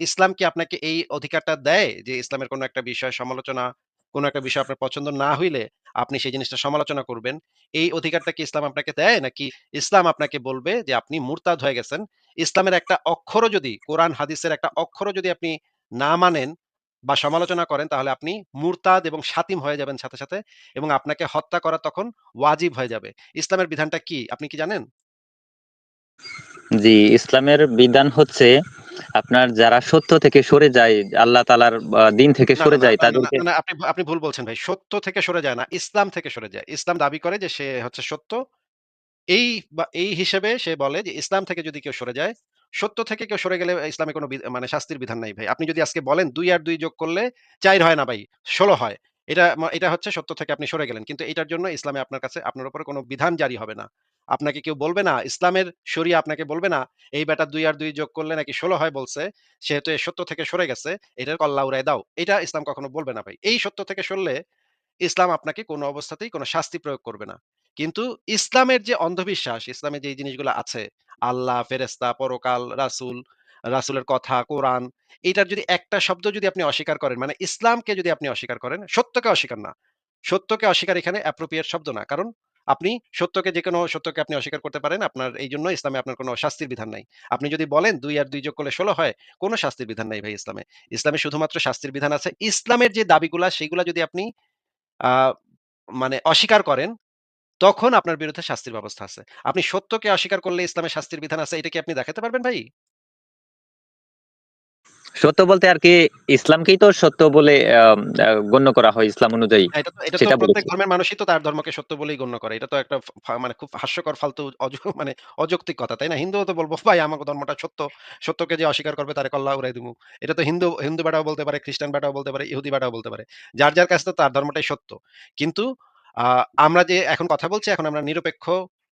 ইসলাম কি আপনাকে এই অধিকারটা দেয় যে ইসলামের কোনো একটা বিষয় সমালোচনা, কোনো একটা বিষয় আপনার পছন্দ না হইলে আপনি সেই জিনিসটা সমালোচনা করবেন। এই অধিকারটা কি ইসলাম আপনাকে দেয়? নাকি ইসলাম আপনাকে বলবে যে আপনি মুরতাদ হয়ে গেছেন। ইসলামের একটা অক্ষরও যদি কোরআন হাদিসের একটা অক্ষরও যদি আপনি না মানেন বা সমালোচনা করেন তাহলে আপনি মুরতাদ এবং সাতিম হয়ে যাবেন সাথে, সাথে এবং আপনাকে হত্যা করা তখন ওয়াজিব হয়ে যাবে। ইসলামের বিধানটা কি? আপনি কি জানেন? জি, ইসলামের বিধান হচ্ছে আপনার যারা সত্য থেকে সরে যায়, আল্লাহ তাআলার আ দিন থেকে সরে যায় তাদেরকে আপনি আপনি ভুল বলছেন ভাই। সত্য থেকে সরে যায় না, ইসলাম থেকে সরে যায়। ইসলাম দাবি করে যে সে হচ্ছে সত্য। এই বা এই হিসেবে সে বলে যে ইসলাম থেকে যদি কেউ সরে যায়, সত্য থেকে কেউ সরে গেলে ইসলামে কোনো মানে শাস্তির বিধান নাই ভাই। আপনি যদি আজকে বলেন দুই আর দুই যোগ করলে ৪ হয় না ভাই, ১৬ হয়। এটা এটা হচ্ছে সত্য থেকে আপনি সরে গেলেন। কিন্তু এটার জন্য ইসলামে আপনার কাছে আপনার উপরে কোনো বিধান জারি হবে না। আপনাকে কেউ বলবে না, ইসলামের শরিয়া আপনাকে বলবে না, এই বেটা ২ আর ২ যোগ করলে নাকি ১৬ হয় বলছে, সেহেতু এ সত্য থেকে সরে গেছে, এটার কল্লা উড়ায় দাও। এটা ইসলাম কখনো বলবে না ভাই। এই সত্য থেকে সরলে ইসলাম আপনাকে কোনো অবস্থাতেই কোনো শাস্তি প্রয়োগ করবে না। কিন্তু ইসলামের যে অন্ধবিশ্বাস, ইসলামে যেই জিনিসগুলো আছে, আল্লাহ, ফেরেশতা, পরকাল, রাসূল, রাসূলের কথা, কোরআন, এইটার যদি একটা শব্দ যদি আপনি অস্বীকার করেন, মানে ইসলামকে যদি আপনি অস্বীকার করেন, সত্যকে অস্বীকার না। সত্যকে অস্বীকার এখানে appropriate শব্দ না। কারণ আপনি সত্যকে যেকোনো সত্যকে আপনি অস্বীকার করতে পারেন। আপনার এই জন্য ইসলামে আপনার কোনো শাস্তির বিধান নাই। আপনি যদি বলেন দুই আর দুই যোগ করলে ১৬ হয়, কোনো শাস্তির বিধান নাই ভাই ইসলামে। ইসলামে শুধুমাত্র শাস্তির বিধান আছে। ইসলামের যে দাবিগুলা, সেগুলা যদি আপনি মানে অস্বীকার করেন, তখন আপনার বিরুদ্ধে শাস্তির ব্যবস্থা আছে। আপনি সত্যকে অস্বীকার করলে ইসলামে শাস্তির বিধান আছে, এটা কি আপনি দেখাতে পারবেন ভাই? সত্য বলতে আর কি ইসলামকেই তো সত্য বলে গণ্য করা হয় ইসলাম অনুযায়ী। তো সেটা প্রত্যেক ধর্মের মানুষই তো তার ধর্মকে সত্য বলেই গণ্য করে। এটা তো একটা মানে খুব হাস্যকর ফালতু মানে অযৌক্তিক কথা, তাই না? হিন্দুও তো বলব ভাই আমাগো ধর্মটা সত্য। সত্যকে যে অস্বীকার করবে তারে কল্লা উড়াই দিমু। এটা তো হিন্দু হিন্দু বেটাও বলতে পারে, খ্রিস্টান বেটাও বলতে পারে, ইহুদি বেটাও বলতে পারে। যার, যার কাছে তো তার ধর্মটাই সত্য। কিন্তু আমরা যে এখন কথা বলছি, এখন আমরা নিরপেক্ষ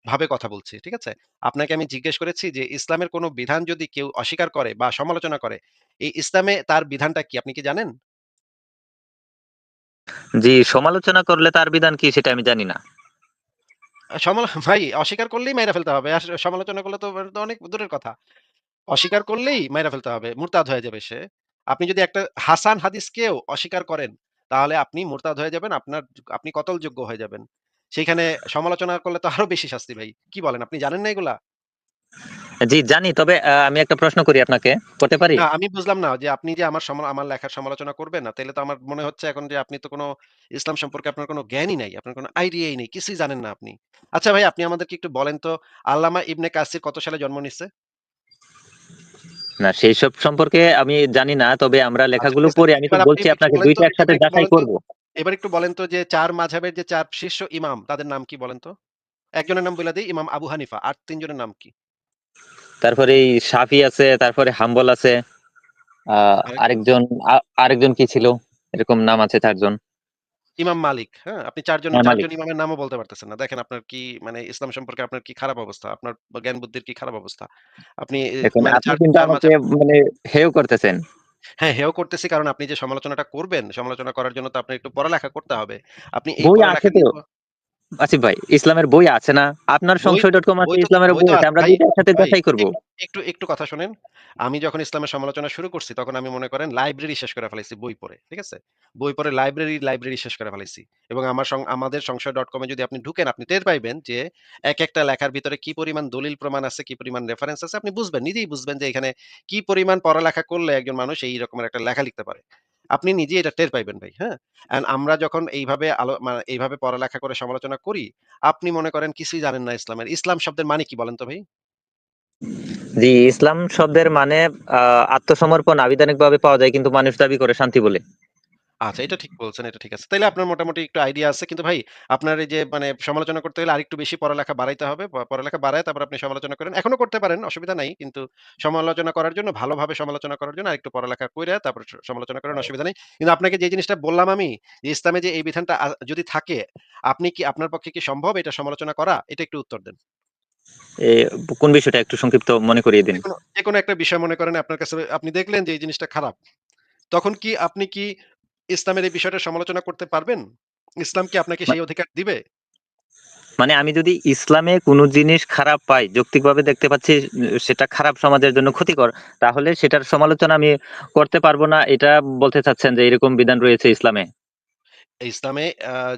ভাবে কথা বলছি। ঠিক আছে? আপনাকে আমি জিজ্ঞেস করেছি যে ইসলামের কোন বিধান যদি কেউ অস্বীকার করে বা সমালোচনা করে, এই ইসলামে তার বিধানটা কি? আপনি কি জানেন? জি, সমালোচনা করলে তার বিধান কি সেটা আমি জানি না। ভাই অস্বীকার করলেই মাইরা ফেলতে হবে। সমালোচনা করলে তো তো অনেক দূরের কথা। অস্বীকার করলেই মাইরা ফেলতে হবে। মুরতাদ হয়ে যাবে সে। আপনি যদি একটা হাসান হাদিসকেও অস্বীকার করেন, তাহলে আপনি মুরতাদ হয়ে যাবেন। আপনার আপনি কতলযোগ্য হয়ে যাবেন। সেইখানে সমালোচনা করলে তো আরও বেশি শাস্তি ভাই। কি বলেন? আপনি জানেন না এগুলা? জি, জানি। তবে আমি একটা প্রশ্ন করি আপনাকে। করতে পারি? না, আমি বুঝলাম না যে আপনি যে আমার আমার লেখার সমালোচনা করবেন না, তাইলে তো আমার মনে হচ্ছে এখন যে আপনি তো কোন ইসলাম সম্পর্কে আপনার কোন জ্ঞানই নাই। আপনার কোন আইডিয়াই নেই। কিছুই জানেন না আপনি। আচ্ছা ভাই আপনি আমাদেরকে একটু বলেন তো আল্লামা ইবনে কাসির কত সালে জন্ম নিচ্ছে না সেই সব সম্পর্কে আমি জানি না। তবে আমরা আচ্ছা লেখাগুলো। পড়ি। আমি তো বলছি আপনাকে বলেন ২ তো টা এবার একসাথে যাচাই করব। এবার একটু বলেন তো যে ৪ মাযহাবের যে ৪ শীর্ষ ইমাম তাদের নাম কি বলেন তো? একজনের নাম বইলা দেই ইমাম আবু হানিফা। আর তিনজনের নাম কি? তারপরে এই শাফি আছে, তারপরে হাম্বল আছে। আরেকজন? আরেকজন কি ছিল? এরকম নাম আছে চারজন ইমাম মালিক, হ্যাঁ? আপনি ৪ জন হ্যাঁ, ৪ মালিক। জন ইমামের নামও বলতে পারতেছেন না। দেখেন আপনার কি মানে ইসলাম সম্পর্কে আপনার কি খারাপ অবস্থা। আপনার জ্ঞান বুদ্ধির কি খারাপ অবস্থা। আপনি মানে আপনি ৪ কিন্তু ৪ আমাকে মাযহাব মানে হেয় করতেছেন। হ্যাঁ, হেও করতেছি কারণ আপনি যে সমালোচনাটা করবেন, সমালোচনা করার জন্য তো আপনার একটু পড়ালেখা করতে হবে। আপনি এই বই আছে তো। আসিফ ভাই, ইসলামের বই আছে না? আপনার বই তো সংশয়.com আছে, ইসলামেরও বই আছে। আমরা ভাই, ২ টা একসাথে ভাই যাচাই করব। একটু একটু কথা শোনেন। আমি যখন ইসলামের সমালোচনা শুরু করছি তখন আমি মনে করেন লাইব্রেরি শেষ করে ফেলাইছি বই পড়ে। ঠিক আছে? বই পড়ে লাইব্রেরি, লাইব্রেরি শেষ করে ফেলাইছি। এবং আমার আমাদের সংশয় ডট এ যদি আপনি ঢুকেন আপনি টের পাইবেন যে এক একটা লেখার ভিতরে কি পরিমাণ দলিল প্রমাণ আছে, কি পরিমাণ রেফারেন্স আছে আপনি বুঝবেন। নিজেই বুঝবেন যে এখানে কি পরিমাণ পড়ালেখা করলে একজন মানুষ এই রকমের একটা লেখা লিখতে পারে। আপনি নিজেই এটা টের পাইবেন ভাই, হ্যাঁ? অ্যান্ড আমরা যখন এইভাবে আলো মানে এইভাবে পড়ালেখা করে সমালোচনা করি, আপনি মনে করেন কিছুই জানেন না ইসলামের। ইসলাম শব্দের মানে কি বলেন তো ভাই? জি, ইসলাম শব্দের মানে আত্মসমর্পণ আত্মসমর্পণ আবিধানিকভাবে পাওয়া যায় কিন্তু মানুষ দাবি করে শান্তি বলে। আচ্ছা, এটা ঠিক বলছেন, এটা ঠিক আছে। তাইলে আপনার মোটামুটি একটু আইডিয়া আছে। কিন্তু ভাই আপনার এই যে মানে সমালোচনা করতে গেলে আরেকটু বেশি পড়ালেখা বাড়াইতে হবে। প পড়ালেখা বাড়ায় তারপর আপনি সমালোচনা করেন। এখনও করতে পারেন, অসুবিধা নাই। কিন্তু সমালোচনা করার জন্য ভালোভাবে সমালোচনা করার জন্য আরেকটু পড়ালেখা কইরা তারপর স সমালোচনা করেন, অসুবিধা নেই। কিন্তু আপনাকে যে জিনিসটা বললাম আমি, যে ইসলামে যে এই বিধানটা আ যদি থাকে, আপনি কি আপনার পক্ষে কি সম্ভব এটা সমালোচনা করা? এটা একটু উত্তর দেন। এ কোন বিষয়টা একটু সংক্ষিপ্ত মনে করিয়ে দিন। যেকোনো যেকোনো একটা বিষয় মনে করেন আপনার কাছে আপনি দেখলেন যে এই জিনিসটা খারাপ। তখন কি আপনি কি ইসলামের এই বিষয়টা সমালোচনা করতে পারবেন? ইসলাম কি আপনাকে সেই অধিকার দিবে? মানে আমি যদি ইসলামে কোনো জিনিস খারাপ পাই যৌক্তিকভাবে দেখতে পাচ্ছি সেটা খারাপ সমাজের জন্য ক্ষতিকর তাহলে সেটার সমালোচনা আমি করতে পারব না এটা বলতে চাচ্ছেন যে এরকম বিধান রয়েছে ইসলামে ইসলামে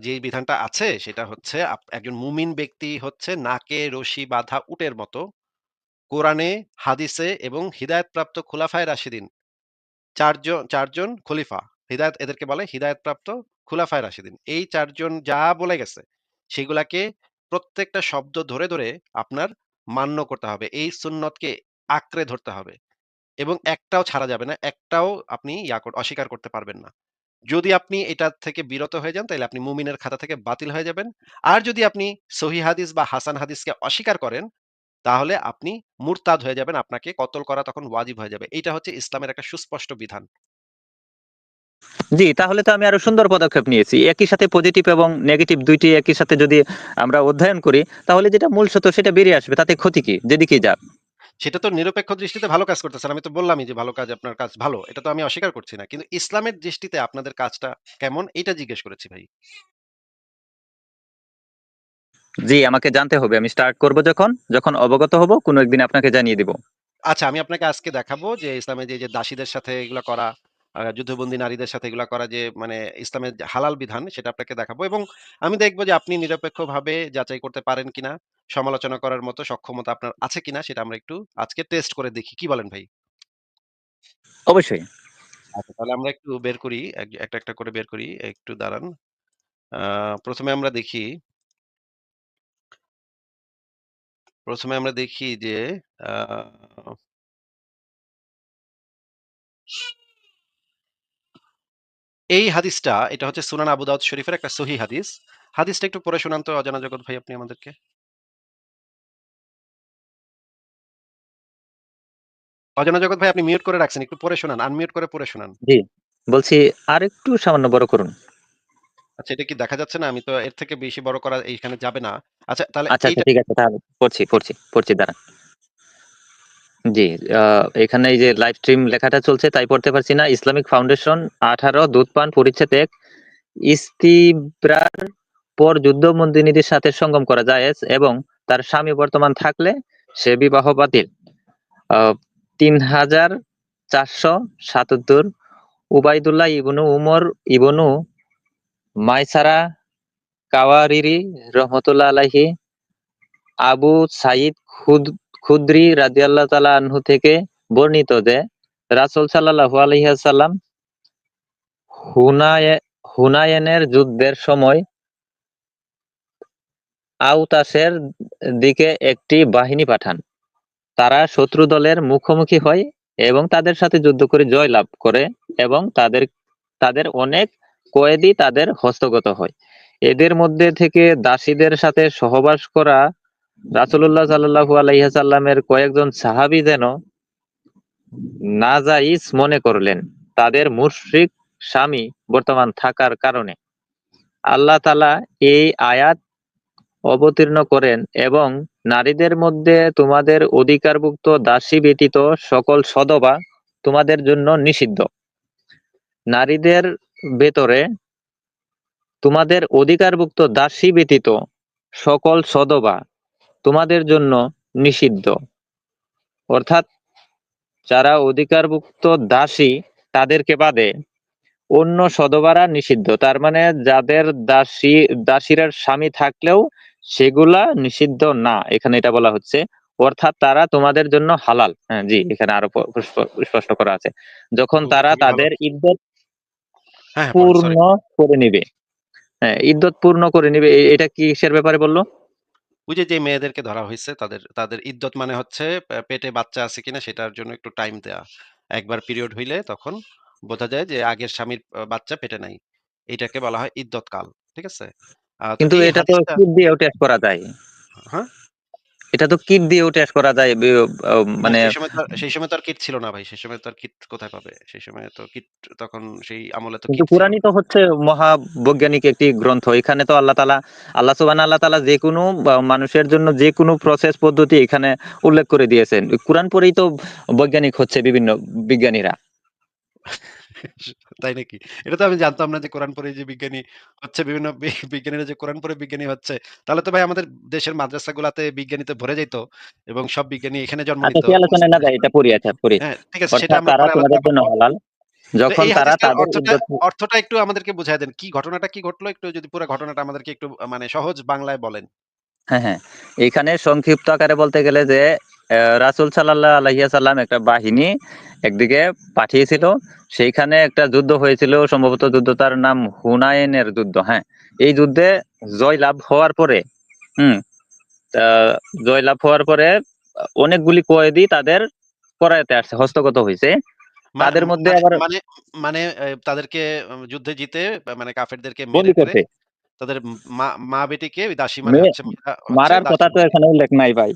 যেই বিধানটা আছে সেটা হচ্ছে একজন মুমিন ব্যক্তি হচ্ছে নাকে রশি বাঁধা উটের মতো কোরআনে, হাদিসে এবং হিদায়াতপ্রাপ্ত খুলাফায়ে রাশিদিন ৪ চারজন ৪ খলিফা। হিদায়াত এদেরকে বলে হিদায়াতপ্রাপ্ত খুলাফায়ে রাশিদিন। এই ৪ জন যা বলে গেছে সেগুলাকে প্রত্যেকটা শব্দ ধরে, ধরে আপনার মান্য করতে হবে। এই সুন্নতকে আঁকড়ে ধরতে হবে এবং একটাও ছাড়া যাবে না। একটাও আপনি অস্বীকার করতে পারবেন না। যদি আপনি এটা থেকে বিরত হয়ে যান তাহলে আপনি মুমিনের খাতা থেকে বাতিল হয়ে যাবেন। আর যদি আপনি সহিহ হাদিস বা হাসান হাদিসকে অস্বীকার করেন তাহলে আপনি মুরতাদ হয়ে যাবেন। আপনাকে কতল করা তখন ওয়াজিব হয়ে যাবে। এটা হচ্ছে ইসলামের একটা সুস্পষ্ট বিধান। জি তাহলে তো আমি আরও সুন্দর পদক্ষেপ নিয়েছি একই সাথে পজিটিভ এবং নেগেটিভ দুইটি একই সাথে যদি আমরা অধ্যয়ন করি তাহলে যেটা মূল সত্য সেটা বেরিয়ে আসবে তাতে ক্ষতি কি যেদিকেই যাক সেটা তো নিরপেক্ষ দৃষ্টিতে ভালো কাজ করতেছেন। আমি তো বললামই যে ভালো কাজ আপনার কাজ ভালো। এটা তো আমি অস্বীকার করছি না। কিন্তু ইসলামের দৃষ্টিতে আপনাদের কাজটা কেমন এইটা জিজ্ঞেস করেছি ভাই। জি আমাকে জানতে হবে আমি স্টার্ট করব যখন যখন অবগত হব কোনো একদিন আপনাকে জানিয়ে দিব আচ্ছা আমি আপনাকে আজকে দেখাবো যে ইসলামে যে, যে দাসীদের সাথে এগুলা করা, যুদ্ধবন্দী নারীদের সাথে এগুলা করা যে মানে ইসলামের যে হালাল বিধান সেটা আপনাকে দেখাবো এবং আমি দেখব যে আপনি নিরপেক্ষভাবে যাচাই করতে পারেন কিনা, সমালোচনা করার মতো সক্ষমতা আপনার আছে কিনা সেটা আমরা একটু আজকে টেস্ট করে দেখি। কি বলেন ভাই? অবশ্যই আচ্ছা তাহলে আমরা একটু বের করি। এক একটা, একটা করে বের করি। একটু দাঁড়ান। আ ১ম এ আমরা দেখি প্রথমে আমরা দেখি যে আ এই হাদিসটা এটা হচ্ছে সুনান আবু দাউদ শরীফের একটা সহিহ হাদিস। হাদিসটা একটু পড়ে শোনান তো অজানা জগৎ ভাই আপনি আমাদেরকে। অজানা জগৎ ভাই আপনি মিউট করে রাখছেন। একটু পড়ে শোনান। আনমিউট করে পড়ে শোনান। জি বলছি আর একটু সামান্য বড় করুন আচ্ছা এটা কি দেখা যাচ্ছে না? আমি তো এর থেকে বেশি বড় করা এইখানে যাবে না। আচ্ছা তাহলে আচ্ছা আচ্ছা ঠিক আছে তাহলে পড়ছি পড়ছি পড়ছি দাঁড়ান জি এখানে এই যে লাইভ স্ট্রিম লেখাটা চলছে, তাই পড়তে পারছি না। ইসলামিক ফাউন্ডেশন আঠারো দুধ পান পরিচ্ছেদ এক। ইস্তিব্রার পর যুদ্ধবন্দিনীদের সাথে সঙ্গম করা যায় এবং তার স্বামী বর্তমান থাকলে সে বিবাহ বাতিল। তিন হাজার চারশো সাতাত্তর উবাইদুল্লাহ ইবনু উমর ইবনু মাইসারা কাওয়ারিরি রহমতুল্লাহ আলাহি আবু সাইদ খুদ খুদ্রি রাদিয়াল্লাহ তাআলা আনহু থেকে বর্ণিত যে, রাসূল ওয়াসাল্লাম হুনায়ে, হুনায়নের যুদ্ধের সময় আওতাসের দিকে একটি বাহিনী পাঠান। তারা শত্রু দলের মুখোমুখি হয় এবং তাদের সাথে যুদ্ধ করে জয় লাভ করে এবং তাদের তাদের অনেক কয়েদি তাদের হস্তগত হয়। এদের মধ্যে থেকে দাসীদের সাথে সহবাস করা রাসূলুল্লাহ সাল্লাল্লাহু আলাইহি সাল্লামের কয়েকজন সাহাবী যেন নাজাইজ মনে করলেন, তাদের মুশরিক স্বামী বর্তমান থাকার কারণে। আল্লাহ তালা এই আয়াত অবতীর্ণ করেন এবং নারীদের মধ্যে তোমাদের অধিকারভুক্ত দাসী ব্যতীত সকল সদবা তোমাদের জন্য নিষিদ্ধ। নারীদের ভেতরে তোমাদের অধিকারভুক্ত দাসী ব্যতীত সকল সদবা তোমাদের জন্য নিষিদ্ধ। অর্থাৎ যারা অধিকারভুক্ত দাসী তাদেরকে বাদে অন্য সদবারা নিষিদ্ধ। তার মানে যাদের দাসী দাসীর স্বামী থাকলেও সেগুলা নিষিদ্ধ না এখানে এটা বলা হচ্ছে। অর্থাৎ তারা তোমাদের জন্য হালাল। হ্যাঁ জি এখানে আরও স্পষ্ট করা আছে। যখন তারা তাদের ইদ্যত হ্যাঁ, হ্যাঁ, বলেন, পূর্ণ করে নিবে। হ্যাঁ ইদ্যত পূর্ণ করে নিবে এটা কিসের ব্যাপারে বলল? ওই যে, যে মেয়েদেরকে ধরা হয়েছে তাদের তাদের ইদ্যত মানে হচ্ছে পেটে বাচ্চা আছে কিনা সেটার জন্য একটু টাইম দেয়া। একবার পিরিয়ড হইলে তখন বোঝা যায় যে আগের স্বামীর বাচ্চা পেটে নাই। এটাকে বলা হয় ইদ্যৎকাল। ঠিক আছে? কিন্তু এটা তো টেস্ট করা যায় হ্যাঁ? এটা তো কিট দিয়েও টেস্ট করা যায় মানে সেই সময় তো আর কিট ছিল না ভাই। সেই সময় তো আর কিট কোথায় পাবে? সেই সময় তো কিট তখন সেই আমলে তো কিন্তু কোরআনই তো হচ্ছে মহাবৈজ্ঞানিক একটি গ্রন্থ এখানে তো আল্লাহ তালা আল্লাহ সুবান আল্লাহ তালা যে কোনো মানুষের জন্য যে কোনো প্রসেস পদ্ধতি এখানে উল্লেখ করে দিয়েছেন কোরআন পরেই তো বৈজ্ঞানিক হচ্ছে বিভিন্ন বিজ্ঞানীরা তাই নাকি? এটা তো আমি জানতাম না যে কোরআন পড়ে যে বিজ্ঞানী হচ্ছে বিভিন্ন বি বিজ্ঞানীরা যে কোরআন পড়ে বিজ্ঞানী হচ্ছে। তাহলে তো ভাই আমাদের দেশের মাদ্রাসাগুলাতে বিজ্ঞানীতে ভরে যাইত এবং সব বিজ্ঞানী এখানে জন্ম আচ্ছা নিত। সে আলোচনায় না যাই এটা পড়ি আচ্ছা পড়ি। হ্যাঁ, ঠিক আছে সেটা অর্থাৎ আমরা তারা পরে তোমাদের আলোচনা জন্য হালাল। তো যখন এই তারা হাদিসটার তাদের অর্থটা অর্থটা একটু আমাদেরকে বুঝায় দেন। কি ঘটনাটা কি ঘটলো একটু যদি পুরো ঘটনাটা আমাদেরকে একটু মানে সহজ বাংলায় বলেন। হ্যাঁ, হ্যাঁ। এইখানে সংক্ষিপ্ত আকারে বলতে গেলে যে রাসূল সাল্লাল্লাহু আলাইহি ওয়াসাল্লাম একটা বাহিনী একদিকে পাঠিয়েছিল। সেইখানে একটা যুদ্ধ হয়েছিল সম্ভবত যুদ্ধটার নাম হুনাইনের যুদ্ধ, হ্যাঁ। এই যুদ্ধে জয়লাভ হওয়ার পরে, হুম? তা জয়লাভ হওয়ার পরে অনেকগুলি কয়েদি তাদের করায়তে আসছে, হস্তগত হয়েছে মা তাদের মধ্যে মানে আবার মানে মানে তাদেরকে যুদ্ধে জিতে মানে কাফেরদেরকে বন্দী মেরে-টেরে করছে। তাদের মা মা-বেটিকে দাসী মানে মারার কথা তো এখানে উল্লেখ নাই ভাই।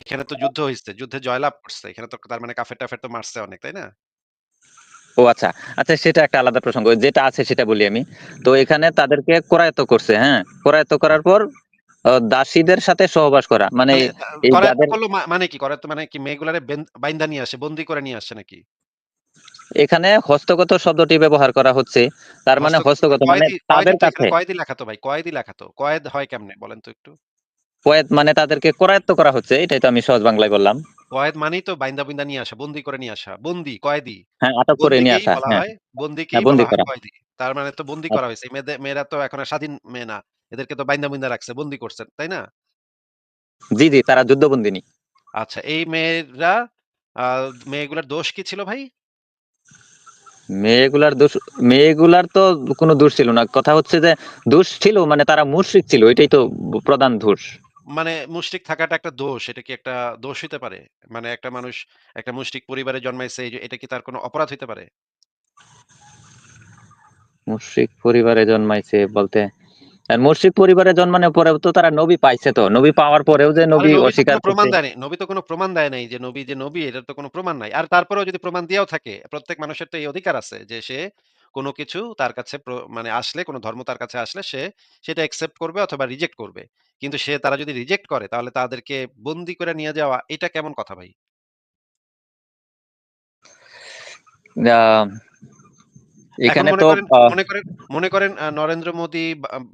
এখানে তো যুদ্ধ হইছে। যুদ্ধে জয়লাভ করছে। এখানে তো তার মানে কাফের-টাফের তো মারছে অনেক, তাই না? ও আচ্ছা। আচ্ছা সেটা একটা আলাদা প্রসঙ্গ। যেটা আছে সেটা বলি আমি। তো এখানে তাদেরকে করায়ত্ত করছে, হ্যাঁ? করায়ত্ত করার পর দাসীদের সাথে সহবাস করা। মানে মানে এই করায়ত্ত যাদের করল মা মানে কি? করায়ত্ত মানে কি মেয়েগুলারে বেন বাইন্ধা নিয়ে আসে, বন্দি করে নিয়ে আসে নাকি? এখানে হস্তগত শব্দটি ব্যবহার করা হচ্ছে। তার মানে হস্তগত হস্তগত মানে কয়েদি কয়েদি তাদের তো কাছে কয়েদি লেখা তো ভাই। কয়েদি লেখা তো। কয়েদ হয় কেমনে বলেন তো একটু? কয়েদ মানে তাদেরকে করায়ত্ত করা হচ্ছে। এটাই তো আমি সহজ বাংলায় বললাম। কয়েদ মানেই তো বাইন্ধা, বুইন্ধা নিয়ে আসা, বন্দি করে নিয়ে আসা। বন্দি কয়েদি। হ্যাঁ, আটক করে নিয়ে আসা। হ্যাঁ, হয় বন্দীকেই হ্যাঁ হয় করা। তার মানে তো বন্দি করা হয়েছে মেয়েরা তো এখন স্বাধীন মেয়ে না। এদেরকে তো বাইন্ধা, বুইন্ধা রাখছে, বন্দি করছেন, তাই না? জি, জি তারা যুদ্ধবন্দিনী। আচ্ছা এই মেয়েরা মেয়েগুলার দোষ কি ছিল ভাই? মেয়েগুলার দোষ মেয়েগুলার তো কোনো দোষ ছিল না। কথা হচ্ছে যে দোষ ছিল মানে তারা মুশরিক ছিল। এটাই তো প্রধান দোষ। মানে মুশরিক থাকাটা একটা দোষ। এটা কি একটা দোষ হইতে পারে? মানে একটা মানুষ একটা মুশরিক পরিবারে জন্মাইছে এই যে এটা কি তার কোনো অপরাধ হইতে পারে? মুশরিক পরিবারে জন্মাইছে বলতে আর মুশরিক পরিবারে জন্মানোর পরেও তো তারা নবী পাইছে তো। নবী পাওয়ার পরেও যে আরে নবী নবী তো অস্বীকার কোনো প্রমাণ করছে। দেয় নাই। নবী তো কোনো প্রমাণ দেয় নাই যে নবী যে নবী এটার তো কোনো প্রমাণ নাই। আর তারপরেও যদি প্রমাণ দিয়েও থাকে, প্রত্যেক মানুষের তো এই অধিকার আছে যে সে কোনো কিছু তার কাছে মানে আসলে কোনো ধর্ম তার কাছে আসলে সে সেটা অ্যাকসেপ্ট করবে অথবা রিজেক্ট করবে। কিন্তু সে তারা যদি রিজেক্ট করে তাহলে তাদেরকে বন্দি করে নিয়ে যাওয়া এটা কেমন কথা ভাই? এখানে মনে তো করেন মনে করেন মনে করেন নরেন্দ্র মোদি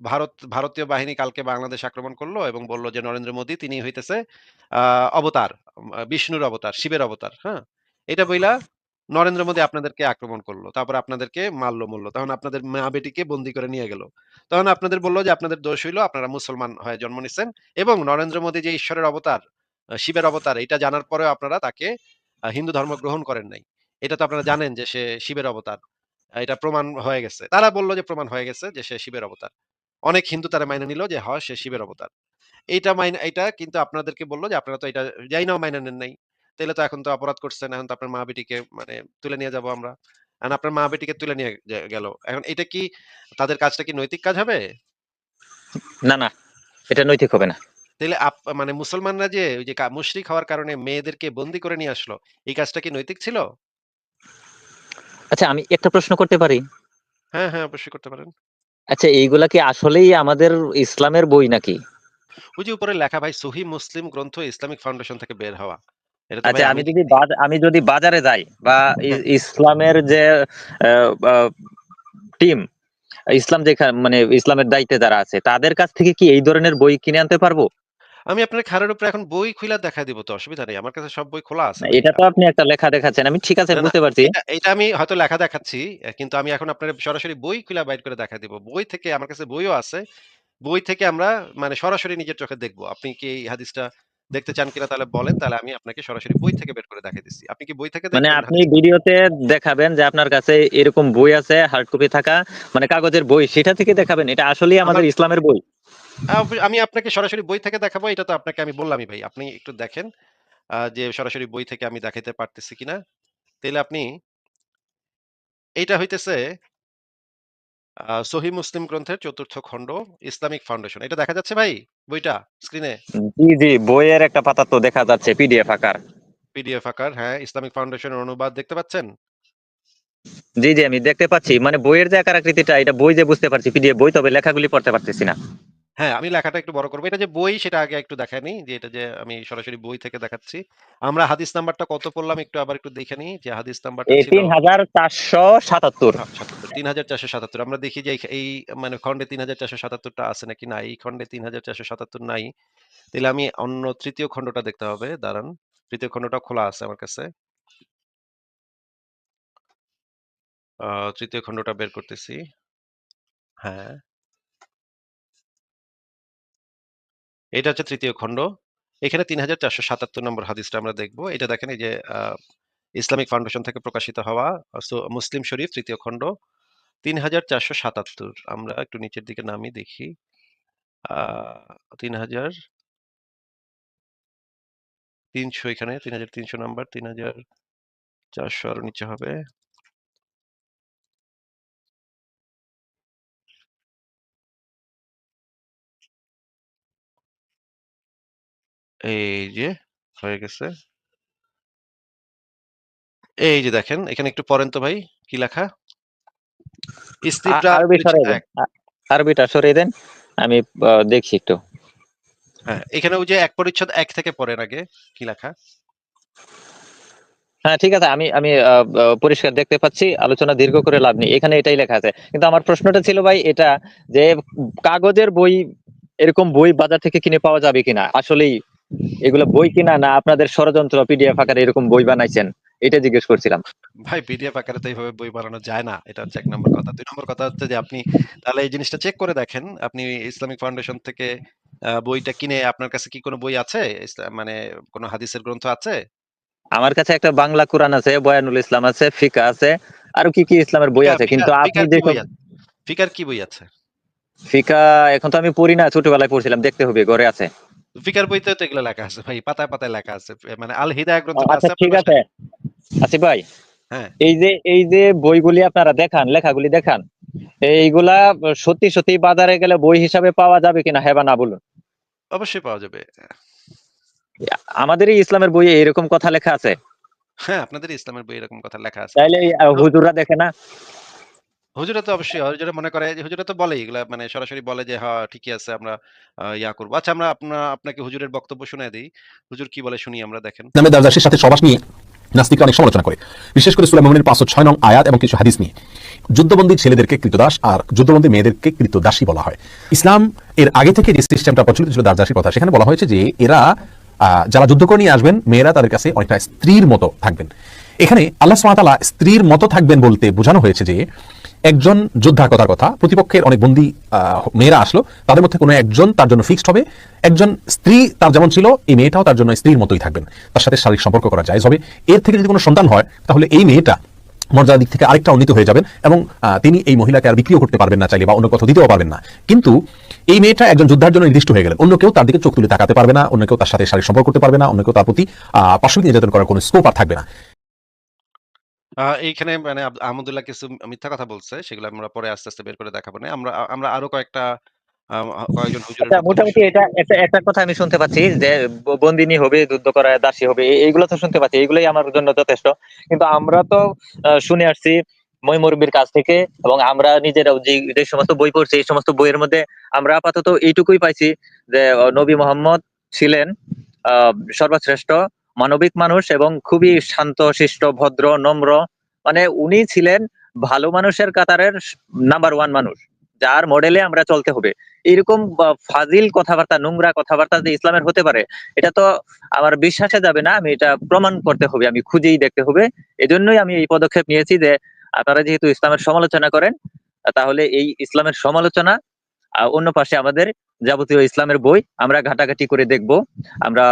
ভারত ভারতীয় বাহিনী কালকে বাংলাদেশ আক্রমণ করল এবং বলল যে নরেন্দ্র মোদি তিনি হইতেছে অবতার, বিষ্ণুর অবতার, শিবের অবতার, হ্যাঁ? এটা বইলা নরেন্দ্র মোদি আপনাদেরকে আক্রমণ করল। তারপরে আপনাদেরকে মারল মরল। তখন আপনাদের মা-বেটিকে বন্দী করে নিয়ে গেল। তখন আপনাদের বলল যে আপনাদের দোষ হইল আপনারা মুসলমান হয়ে জন্ম নিছেন এবং নরেন্দ্র মোদি যে ঈশ্বরের অবতার, শিবের অবতার এটা জানার পরেও আপনারা তাকে হিন্দু ধর্ম গ্রহণ করেন নাই। এটা তো আপনারা জানেন যে সে শিবের অবতার। এটা প্রমাণ হয়ে গেছে। তারা বলল যে প্রমাণ হয়ে গেছে যে সে শিবের অবতার। অনেক হিন্দু তারা মাইনে নিল যে হয় সে শিবের অবতার। এইটা মাইনা এইটা কিন্তু আপনাদেরকে বলল যে আপনারা তো এটা যাইনাও মাইনে নেন নাই। তাইলে তো এখন তো অপরাধ করছেন। এখন তো আপনার মা-বেটিকে মানে তুলে নিয়ে যাব আমরা। এখন আপনার মা-বেটিকে তুলে নিয়ে গেল। এখন এটা কি তাদের কাজটা কি নৈতিক কাজ হবে? না, না। এটা নৈতিক হবে না। আপ মানে মুসলমানরা যে ওই যে মুশরিক হওয়ার কারণে মেয়েদেরকে বন্দী করে নিয়ে আসলো, এই কাজটা কি নৈতিক ছিল? আচ্ছা আমি একটা প্রশ্ন করতে পারি? হ্যাঁ, হ্যাঁ অবশ্যই করতে পারেন। আচ্ছা এইগুলা কি আসলেই আমাদের ইসলামের বই নাকি? ওই যে উপরে লেখা ভাই সহিহ মুসলিম গ্রন্থ ইসলামিক ফাউন্ডেশন থেকে বের হওয়া। আচ্ছা আমি যদি আমি যদি বাজারে যাই বা। ইসলামের যে টিম ইসলাম যেখা মানে ইসলামের দায়িত্বে যারা আছে তাদের কাছ থেকে কি এই ধরনের বই কিনে আনতে পারব? আমি আপনার খাড়ার উপরে এখন বই খুইলা দেখায় দিব তো অসুবিধা নেই। আমার কাছে সব বই খোলা আছে এটা তো আপনি একটা লেখা দেখাচ্ছেন। আমি ঠিক আছে বুঝতে পারছি। এটা আমি হয়তো লেখা দেখাচ্ছি। কিন্তু আমি এখন আপনার সরাসরি বই খুইলা বাইর করে দেখা দিব। বই থেকে আমার কাছে বইও আছে। বই থেকে আমরা মানে সরাসরি নিজের চোখে দেখব। আপনি কি এই হাদিসটা দেখতে চান কিনা তাহলে বলেন। তাহলে আমি আপনাকে সরাসরি বই থেকে বের করে দেখাই দিচ্ছি। আপনি কি বই থেকে মানে আপনি ভিডিওতে দেখাবেন যে আপনার কাছে এরকম বই আছে হার্ড কপি থাকা মানে কাগজের বই সেটা থেকে দেখাবেন। এটা আমার আমাদের ইসলামের বই। আমি আপনাকে সরাসরি বই থেকে দেখাবো। এটা তো আপনাকে আমি বললামই ভাই। আপনি একটু দেখেন যে সরাসরি বই থেকে আমি দেখাতে পারতেছি কিনা। তাইলে আপনি এইটা হইতেছে আ সহিহ মুসলিম গ্রন্থের চতুর্থ খণ্ড ইসলামিক ফাউন্ডেশন। এটা দেখা যাচ্ছে ভাই বইটা স্ক্রিনে? জি, জি বইয়ের একটা পাতা তো দেখা যাচ্ছে পিডিএফ আকার। পিডিএফ আকার হ্যাঁ, ইসলামিক ফাউন্ডেশনের অনুবাদ দেখতে পাচ্ছেন? জি, জি আমি দেখতে পাচ্ছি। মানে বইয়ের যে আকার আকৃতিটা এটা বই যে বুঝতে পারছি পিডিএফ বই তবে লেখাগুলি পড়তে পারতেছি না। হ্যাঁ, আমি লেখাটা একটু বড় করব। এটা যে বই সেটা আগে একটু দেখায় নিই যে এটা যে আমি সরাসরি বই থেকে দেখাচ্ছি। আমরা হাদিস নাম্বারটা কত পড়লাম একটু আবার একটু দেখে নিই যে হাদিস নাম্বারটা এই ছিল তিন হাজার চারশো সাতাত্তর আ ৭৭ ৩৪৭৭ আমরা দেখি যে এই এই মানে খন্ডে ৩৪৭৭ টা আছে নাকি না। এই খন্ডে ৩৪৭৭ নাই। তাইলে আমি অন্য ৩য় খণ্ডটা দেখতে হবে। দাঁড়ান। ৩য় খণ্ডটা খোলা আছে আমার কাছে। আ ৩য় খণ্ডটা বের করতেছি। হ্যাঁ। এটা হচ্ছে তৃতীয় খণ্ড। এখানে ৩৪৭৭ নম্বর হাদিসটা আমরা দেখব। এটা দেখেন এই যে ইসলামিক ফাউন্ডেশন থেকে প্রকাশিত হওয়া মুসলিম শরীফ ৩য় খণ্ড ৩৪৭৭ আমরা একটু নিচের দিকে নামি দেখি। তিন হাজার তিনশো এখানে ৩৩০০ নাম্বার ৩৪০০ আরও নিচে হবে। এই যে হয়ে গেছে। এই যে দেখেন এখানে একটু পড়েন তো ভাই কি লেখা? আ ইস্তিফরা আরবি পরিচ্ছেদ সরাই দেন। ১ আ আরবিটা সরিয়ে দেন। আমি দেখছি একটু। হ্যাঁ, এখানে ওই যে এক পরিচ্ছদ ১ থেকে পড়েন আগে কি লেখা? হ্যাঁ, ঠিক আছে। আমি আমি পরিষ্কার দেখতে পাচ্ছি। আলোচনা দীর্ঘ করে লাভ নেই। এখানে এটাই লেখা আছে। কিন্তু আমার প্রশ্নটা ছিল ভাই এটা যে কাগজের বই এরকম বই বাজার থেকে কিনে পাওয়া যাবে কিনা? আসলেই এগুলো বই কিনা না আপনাদের ষড়যন্ত্র পিডিএফ আকারে এরকম বই বানাইছেন? এটা জিজ্ঞেস করছিলাম। ভাই পিডিএফ আকারে তো এইভাবে বই বানানো যায় না। এটা হচ্ছে ১ নম্বর কথা। ২ নম্বর কথা হচ্ছে যে আপনি তাহলে এই জিনিসটা চেক করে দেখেন। আপনি ইসলামিক ফাউন্ডেশন থেকে বইটা কিনে আপনার কাছে কি কোন বই আছে? মানে কোনো হাদিসের গ্রন্থ আছে? আমার কাছে একটা বাংলা কুরআন আছে, বয়ানুল ইসলাম আছে, ফিকহ আছে। আরও কি, কি ইসলামের বই আছে। কিন্তু আপনি আছে? ফিকার কি বই আছে? ফিকহ এখন তো আমি পড়ি না। ছোটবেলায় পড়ছিলাম। দেখতে হবে ঘরে আছে। ফিকার বইতে তো এগুলো লেখা আছে ভাই। পাতায়, পাতায় লেখা আছে। মানে আল হিদায়াহ ও গ্রন্থটা আচ্ছা আছে ঠিক আছে। বাসায়? আসিফ ভাই, হ্যাঁ। এই যে এই যে বইগুলি আপনারা দেখান, লেখাগুলি দেখান। এইগুলা সত্যি, সত্যি বাজারে গেলে বই হিসাবে পাওয়া যাবে কিনা হ্যাঁ বা না বলুন? অবশ্যই পাওয়া যাবে। আমাদের ইসলামের বইয়ে এরকম কথা লেখা আছে? হ্যাঁ, আপনাদের ইসলামের বই এরকম কথা লেখা আছে। তাইলে হুজুররা দেখে না? হুজুরা তো অবশ্যই হুজুরা মনে করে হুজুরা তো বলেই এগুলা মানে সরাসরি বলে যে, "হ্যাঁ, ঠিকই আছে আমরা ইয়া করব।" আচ্ছা আমরা আপনা আপনাকে হুজুরের বক্তব্য শুনায়ে দেই। হুজুর কি বলে শুনি আমরা দেখেন। ইসলামের দারদাসের সাথে সহবাস নিয়ে নাস্তিকরা অনেক সমালোচনা করে বিশেষ করে সুলাইমান মুমিনের 506 নং আয়াত এবং কিছু হাদিস নিয়ে যুদ্ধবন্দী ছেলেদেরকে কৃতদাস আর যুদ্ধবন্দী মেয়েদেরকে কৃতদাসী বলা হয় ইসলাম এর আগে থেকে যে সিস্টেমটা প্রচলিত ছিল দারদাসীর কথা সেখানে বলা হয়েছে যে এরা যারা যুদ্ধ করে নিয়ে আসবেন মেয়েরা তাদের কাছে অনেকটা স্ত্রীর মতো থাকবেন এখানে আল্লাহ সুবহানাহু স্ত্রীর মতো থাকবেন বলতে বোঝানো হয়েছে যে একজন যোদ্ধার কথার কথা। প্রতিপক্ষের অনেক বন্দী মেয়েরা আসলো। তাদের মধ্যে কোনো একজন তার জন্য ফিক্সড হবে। একজন স্ত্রী তার যেমন ছিল এই মেয়েটাও তার জন্য স্ত্রীর মতোই থাকবেন। তার সাথে শারীরিক সম্পর্ক করা যায়। হবে এর থেকে যদি কোনো সন্তান হয় তাহলে এই মেয়েটা মর্যাদার দিক থেকে আরেকটা উন্নীত হয়ে যাবেন এবং তিনি এই মহিলাকে আর বিক্রিও করতে পারবেন না চাইলে বা অন্য কোথাও দিতেও পারবেন না। কিন্তু এই মেয়েটা একজন যোদ্ধার জন্য নির্দিষ্ট হয়ে গেলেন। অন্য কেউ তার দিকে চোখ তুলে তাকাতে পারবে না অন্য কেউ তার সাথে শারীরিক সম্পর্ক করতে পারবে না অন্য কেউ তার প্রতি আহ, পাশবিক নির্যাতন করার কোনো স্কোপ আর থাকবে না। আ এইখানে মানে আব আহমদুল্লাহ কিছু মিথ্যা কথা বলছে। সেগুলো আমরা পরে আস্তে, আস্তে বের করে দেখাবো নে। আমরা আ আমরা আরও কয়েকটা আ কয়েকজন হুজুরের আচ্ছা বক্তব্য মোটামুটি। এটা একটা একটা কথা আমি শুনতে পাচ্ছি যে ব বন্দিনী হবে, যুদ্ধ করায় দাসী হবে। এ এইগুলো তো শুনতে পাচ্ছি। এগুলোই আমার জন্য যথেষ্ট। কিন্তু আমরা তো আ শুনে আসছি মই মুরব্বির কাছ থেকে এবং আমরা নিজেরাও যে যে সমস্ত বই পড়ছি এই সমস্ত বইয়ের মধ্যে আমরা আপাতত এইটুকুই পাইছি যে অ নবী মোহাম্মদ ছিলেন আ সর্বশ্রেষ্ঠ মানবিক মানুষ এবং খুবই শান্ত, শিষ্ট, ভদ্র, নম্র। মানে উনি ছিলেন ভালো মানুষের কাতারের নাম্বার ওয়ান মানুষ। যার মডেলে আমরা চলতে হবে। এরকম ফাজিল কথাবার্তা, নোংরা কথাবার্তা যে ইসলামের হতে পারে, এটা তো আমার বিশ্বাসে যাবে না। আমি এটা প্রমাণ করতে হবে। আমি খুঁজেই দেখতে হবে। এজন্যই আমি এই পদক্ষেপ নিয়েছি যে আপনারা যেহেতু ইসলামের সমালোচনা করেন, তাহলে এই ইসলামের সমালোচনা অন্য পাশে আমাদের যাবতীয় ইসলামের বই আমরা ঘাটাঘাটি করে দেখব। আমরা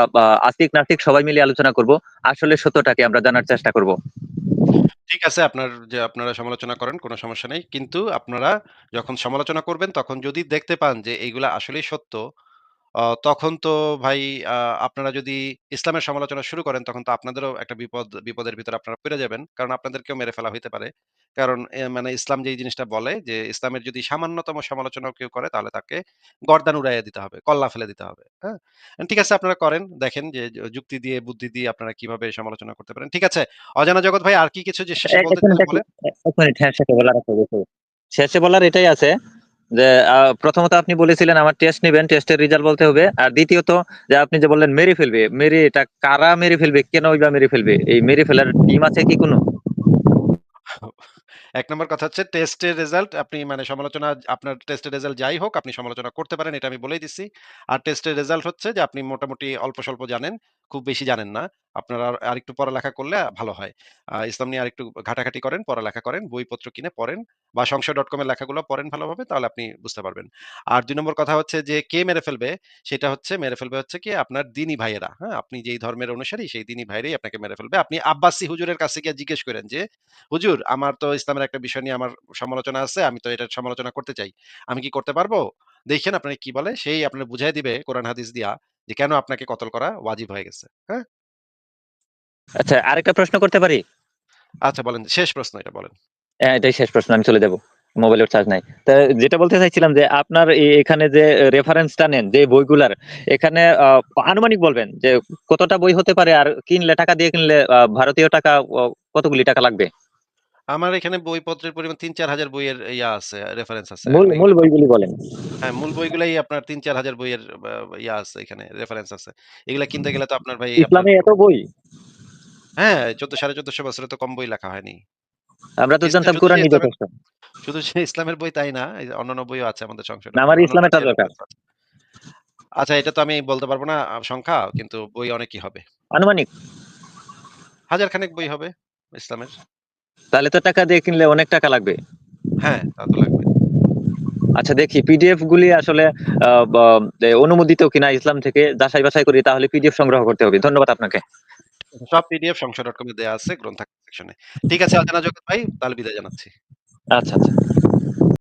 আস্তিক নাস্তিক সবাই মিলে আলোচনা করব। আসলে সত্যটাকে আমরা জানার চেষ্টা করব। ঠিক আছে আপনার যে আপনারা সমালোচনা করেন কোনো সমস্যা নেই। কিন্তু আপনারা যখন সমালোচনা করবেন তখন যদি দেখতে পান যে এইগুলা আসলেই সত্য, তখন তো ভাই আ আপনারা যদি ইসলামের সমালোচনা শুরু করেন তখন তো আপনাদেরও একটা বিপদ বিপদের ভিতরে আপনারা পইড়া যাবেন। কারণ আপনাদেরকেও মেরে ফেলা হইতে পারে। কারণ এ মানে ইসলাম যেই জিনিসটা বলে যে ইসলামের যদি সামান্যতম সমালোচনাও কেউ করে তাহলে তাকে গর্দান উড়াইয়া দিতে হবে। কল্লা ফেলে দিতে হবে। হ্যাঁ? ঠিক আছে আপনারা করেন। দেখেন যে য যুক্তি দিয়ে বুদ্ধি দিয়ে আপনারা কীভাবে সমালোচনা করতে পারেন। ঠিক আছে। অজানা জগৎ ভাই আর কি কিছু যে শেষে বলতে মিনিট চান এক বলেন? এক মিনিট হ্যাঁ শেষে বলার আছে। শেষে বলার এটাই আছে যে প্রথমত আপনি বলেছিলেন আমার টেস্ট নেবেন টেস্টের রেজাল্ট বলতে হবে। আর দ্বিতীয়ত, যে আপনি যে বললেন মেরে ফেলবে মেরে এটা কারা মেরে ফেলবে, কেন বা মেরে ফেলবে? এই মেরে ফেলার টিম আছে কি কোনো? এক নম্বর কথা হচ্ছে টেস্টের রেজাল্ট আপনি মানে সমালোচনা, আপনার টেস্টের রেজাল্ট যাই হোক, আপনি সমালোচনা করতে পারেন, এটা আমি বলেই দিচ্ছি। আর টেস্টের রেজাল্ট হচ্ছে যে আপনি মোটামুটি অল্প স্বল্প জানেন। খুব বেশি জানেন না। আপনারা আর- আরেকটু পড়ালেখা করলে ভালো হয়। ইসলাম নিয়ে আরেকটু ঘাটাঘাটি করেন, পড়ালেখা করেন, বইপত্র কিনে পড়েন বা সংশয় ডট কমের লেখাগুলো পড়েন ভালোভাবে, তাহলে আপনি বুঝতে পারবেন। আর দুই নম্বর কথা হচ্ছে যে, কে মেরে ফেলবে? সেটা হচ্ছে, মেরে ফেলবে হচ্ছে কি আপনার দিনী ভাইয়েরা। হ্যাঁ আপনি যেই ধর্মের অনুসারী, সেই দিনী ভাইরাই আপনাকে মেরে ফেলবে। আপনি আব্বাসি হুজুরের কাছে গিয়ে জিজ্ঞেস করেন যে, হুজুর, আমার তো ইসলামের একটা বিষয় নিয়ে আমার সমালোচনা আছে, আমি তো এটা সমালোচনা করতে চাই। আমি কি করতে পারব? দেখেন আপনাকে কি বলে, সেই আপনার বুঝাই দিবে কোরআন, হাদিস দিয়া। যে কেন আপনাকে কতল করা ওয়াজিব হয়ে গেছে? হ্যাঁ? আচ্ছা আরেকটা প্রশ্ন করতে পারি? আচ্ছা বলেন। শেষ প্রশ্ন এটা বলেন। হ্যাঁ, এটাই শেষ প্রশ্ন আমি চলে যাব। মোবাইলের চার্জ নাই। তা যেটা বলতে চাইছিলাম যে আপনার এখানে যে রেফারেন্সটা নেন যে বইগুলার এখানে আনুমানিক বলবেন যে কতটা বই হতে পারে আর কিনলে টাকা দিয়ে কিনলে ভারতীয় টাকা কতগুলি টাকা লাগবে? আমার এখানে বইপত্রের পরিমাণ তিন চার হাজার বইয়ের ইয়া আছে রেফারেন্স আছে। মূল মূল বইগুলি বলেন। হ্যাঁ মূল বইগুলাই আপনার তিন চার হাজার বইয়ের ইয়া আছে এখানে রেফারেন্স আছে। এগুলা কিনতে গেলে তো আপনার ভাই ইসলামে এত বই? হ্যাঁ চোদ্দ সাড়ে চোদ্দশো বছরে তো কম বই লেখা হয়নি। আমরা তো জানতাম শুধু ইসলামের- যথেষ্ট। শুধু ইসলামের বই তাই না অন্যান্য বইও আছে আমাদের সংসদে আমার ইসলামেরটা দরকার। আচ্ছা এটা তো আমি বলতে পারব না সংখ্যা কিন্তু বই অনেকই হবে। আনুমানিক। হাজার খানেক বই হবে ইসলামের। তাহলে তো টাকা দিয়ে কিনলে অনেক টাকা লাগবে। হ্যাঁ তা তো লাগবে। আচ্ছা দেখি পিডিএফ গুলি আসলে আহ, অনুমোদিত কিনা ইসলাম থেকে যাচাই বাছাই করি তাহলে পিডিএফ সংগ্রহ করতে হবে। ধন্যবাদ আপনাকে। সব পিডিএফ সংসদ ডট কমে দেওয়া আছে গ্রন্থাগার সেকশনে ঠিক আছে আজানা জগৎ ভাই তাহলে বিদায় জানাচ্ছি। আচ্ছা আচ্ছা।